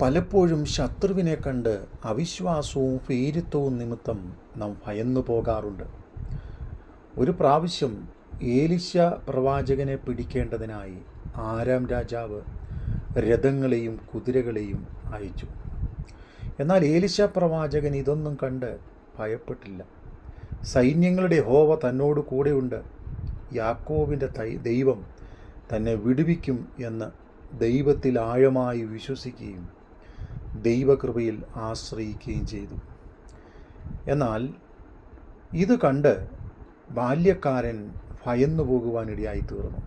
പലപ്പോഴും ശത്രുവിനെ കണ്ട് അവിശ്വാസവും ഭീരുത്വവും നിമിത്തം നാം ഭയന്നു പോകാറുണ്ട്. ഒരു പ്രാവശ്യം ഏലിശ പ്രവാചകനെ പിടിക്കേണ്ടതിനായി ആരാം രാജാവ് രഥങ്ങളെയും കുതിരകളെയും അയച്ചു. എന്നാൽ ഏലിശ പ്രവാചകൻ ഇതൊന്നും കണ്ട് ഭയപ്പെട്ടില്ല. സൈന്യങ്ങളുടെ ഹോവ തന്നോട് കൂടെയുണ്ട്. യാക്കോവിന്റെ ദൈവം തന്നെ വിടുവിക്കും എന്ന് ദൈവത്തിൽ ആഴമായി വിശ്വസിക്കുകയും ദൈവകൃപയിൽ ആശ്രയിക്കുകയും ചെയ്തു. എന്നാൽ ഇത് കണ്ട് ബാല്യക്കാരൻ ഭയന്നു പോകുവാനിടയായി തീർന്നു.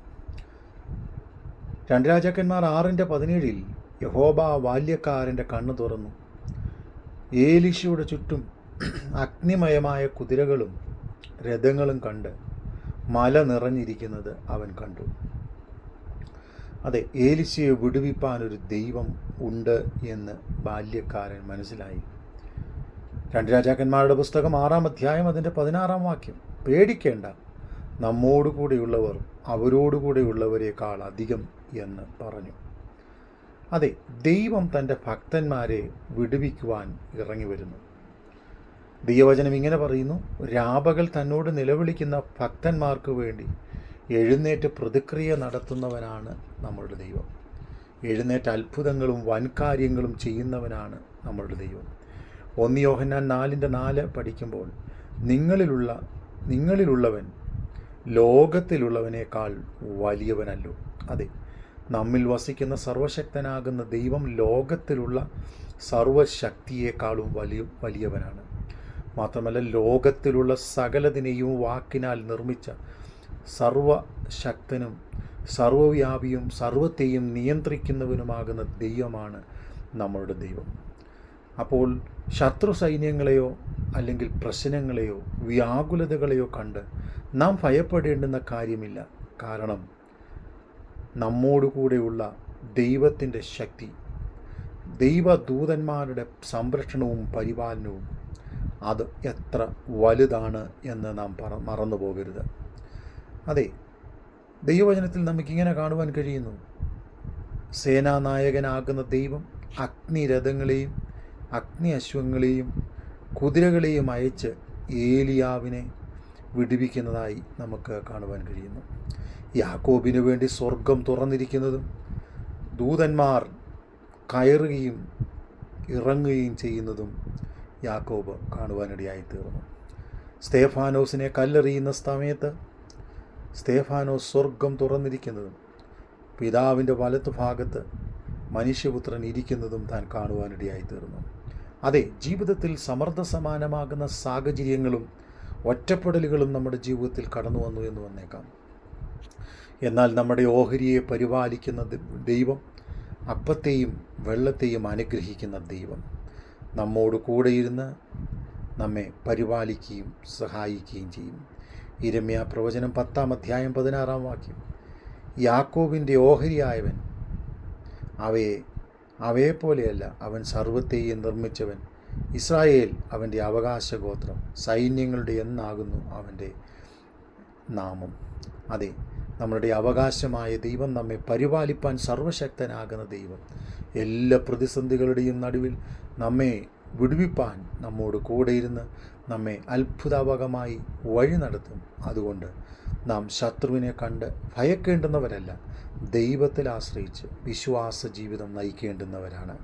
രണ്ട് രാജാക്കന്മാർ ആറിന്റെ പതിനേഴിൽ യഹോബ ബാല്യക്കാരന്റെ കണ്ണു തുറന്നു. ഏലിശയുടെ ചുറ്റും അഗ്നിമയമായ കുതിരകളും രഥങ്ങളും കണ്ട് മല നിറഞ്ഞിരിക്കുന്നത് അവൻ കണ്ടു. അതെ ഏലിശയെ വിടുവിപ്പാൻ ഒരു ദൈവം ഉണ്ട് എന്ന് ബാല്യക്കാരൻ മനസ്സിലായി. രണ്ട് രാജാക്കന്മാരുടെ പുസ്തകം ആറാം അധ്യായം അതിന്റെ പതിനാറാം വാക്യം. പേടിക്കേണ്ട നമ്മോടുകൂടെയുള്ളവർ അവരോടുകൂടെയുള്ളവരെക്കാൾ അധികം എന്ന് പറഞ്ഞു. അതെ ദൈവം തന്റെ ഭക്തന്മാരെ വിടുവിക്കുവാൻ ഇറങ്ങി വരുന്നു. ദൈവവചനം ഇങ്ങനെ പറയുന്നു രാപകൽ തന്നോട് നിലവിളിക്കുന്ന ഭക്തന്മാർക്ക് വേണ്ടി എഴുന്നേറ്റ് പ്രതിക്രിയ നടത്തുന്നവനാണ് നമ്മളുടെ ദൈവം. എഴുന്നേറ്റ് അത്ഭുതങ്ങളും വൻകാര്യങ്ങളും ചെയ്യുന്നവനാണ് നമ്മളുടെ ദൈവം. ഒന്ന് യോഹന്നാൻ നാലിന്റെ നാല് പഠിക്കുമ്പോൾ നിങ്ങളിലുള്ള നിങ്ങളിലുള്ളവൻ ലോകത്തിലുള്ളവനേക്കാൾ വലിയവനല്ലോ. അതെ നമ്മിൽ വസിക്കുന്ന സർവശക്തനാകുന്ന ദൈവം ലോകത്തിലുള്ള സർവശക്തിയേക്കാളും വലിയ വലിയവനാണ്. മാത്രമല്ല ലോകത്തിലുള്ള സകലതിനെയും വാക്കിനാൽ നിർമ്മിച്ച സർവശക്തനും സർവവ്യാപിയും സർവത്തെയും നിയന്ത്രിക്കുന്നവനുമാകുന്ന ദൈവമാണ് നമ്മളുടെ ദൈവം. അപ്പോൾ ശത്രു സൈന്യങ്ങളെയോ അല്ലെങ്കിൽ പ്രശ്നങ്ങളെയോ വ്യാകുലതകളെയോ കണ്ട് നാം ഭയപ്പെടേണ്ടുന്ന കാര്യമില്ല. കാരണം നമ്മോടുകൂടെയുള്ള ദൈവത്തിന്റെ ശക്തി ദൈവദൂതന്മാരുടെ സംരക്ഷണവും പരിപാലനവും അത് എത്ര വലുതാണ് എന്ന് നാം മറന്നു പോകരുത് അതെ ദൈവവചനത്തിൽ നമുക്കിങ്ങനെ കാണുവാൻ കഴിയുന്നു. സേനാനായകനാകുന്ന ദൈവം അഗ്നിരഥങ്ങളെയും അഗ്നി അശ്വങ്ങളെയും കുതിരകളെയും അയച്ച് ഏലിയാവിനെ വിടുവിക്കുന്നതായി നമുക്ക് കാണുവാൻ കഴിയുന്നു. യാക്കോബിനു വേണ്ടി സ്വർഗം തുറന്നിരിക്കുന്നതും ദൂതന്മാർ കയറുകയും ഇറങ്ങുകയും ചെയ്യുന്നതും യാക്കോബ് കാണുവാനിടയായി തീർന്നു. സ്തേഫാനോസിനെ കല്ലെറിയുന്ന സമയത്ത് സ്തേഫാനോസ് സ്വർഗം തുറന്നിരിക്കുന്നതും പിതാവിന്റെ വലത്തു ഭാഗത്ത് മനുഷ്യപുത്രൻ ഇരിക്കുന്നതും താൻ കാണുവാനിടയായി തീർന്നു അതെ ജീവിതത്തിൽ സമർത്ഥസമാനമാകുന്ന സമാനമാകുന്ന സാഹചര്യങ്ങളും ഒറ്റപ്പെടലുകളും നമ്മുടെ ജീവിതത്തിൽ കടന്നു വന്നു എന്ന് വന്നേക്കാം. എന്നാൽ നമ്മുടെ ഓഹരിയെ പരിപാലിക്കുന്ന ദൈവം അപ്പത്തെയും വെള്ളത്തെയും അനുഗ്രഹിക്കുന്ന ദൈവം നമ്മോട് കൂടെയിരുന്ന് നമ്മെ പരിപാലിക്കുകയും സഹായിക്കുകയും ചെയ്യും. ഇരമ്യ പ്രവചനം പത്താം അധ്യായം പതിനാറാം വാക്യം. യാക്കോബിന്റെ ഓഹരിയായവൻ. അവയെ പോലെയല്ല അവൻ സർവത്തെയും നിർമ്മിച്ചവൻ. ഇസ്രായേൽ അവന്റെ അവകാശഗോത്രം സൈന്യങ്ങളുടെ എന്നാകുന്നു അവന്റെ നാമം. അതെ നമ്മളുടെ അവകാശമായ ദൈവം നമ്മെ പരിപാലിപ്പാൻ സർവശക്തനാകുന്ന ദൈവം. എല്ലാ പ്രതിസന്ധികളുടെയും നടുവിൽ നമ്മെ വിടുവിപ്പാൻ നമ്മോട് കൂടെയിരുന്ന് നമ്മെ അത്ഭുതാവകമായി വഴി നടത്തും. അതുകൊണ്ട് നാം ശത്രുവിനെ കണ്ട് ഭയക്കേണ്ടുന്നവരല്ല ദൈവത്തിൽ ആശ്രയിച്ച് വിശ്വാസ ജീവിതം നയിക്കേണ്ടുന്നവരാണ്.